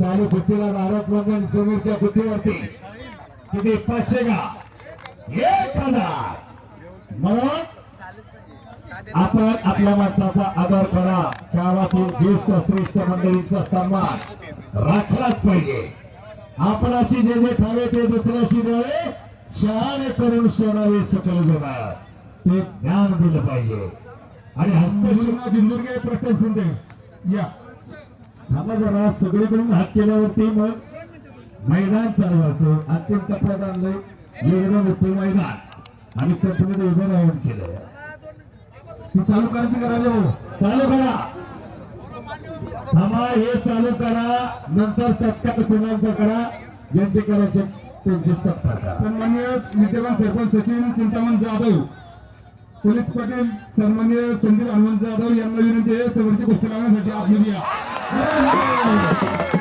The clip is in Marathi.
चालू कुस्तीला भारत मंगल समोरच्या कुस्तीवरती किती? पाचशे का? एक हजार. म्हणून आपण आपल्या माणसाचा आदर करा. गावातील ज्येष्ठ श्रेष्ठ मंडळींचा सन्मान राखलाच पाहिजे. आपण अशी जे जे खावे ते दुसऱ्याशी द्यावे शहाणे करून सोडावे सकल जगात ते ज्ञान दिलं पाहिजे. आणि हस्तशिल्प दिंदुर्गे प्रश्न सुनते या. थांबा जरा सगळीकडून हात केल्यावरती मग मैदान चालवायचं अंतिम टप्प्यात आणलंय एकदम मोठं मैदान. आणि कंपनीने उभं राहून केलं. ती चालू करायची करायला चालू करा. थांबा हे चालू करा. नंतर सत्कार कुणाचा करा. ज्यांचे करायचे त्यांचे सत्ता करा. सन्मान्य विद्यमान सरपंच सचिन चिंतामण जाधव पोलीस पाटील सन्मान्य संदीप हनुमंत जाधव यांना विनंती आहे समोरची गोष्टी लावण्यासाठी आतमध्ये या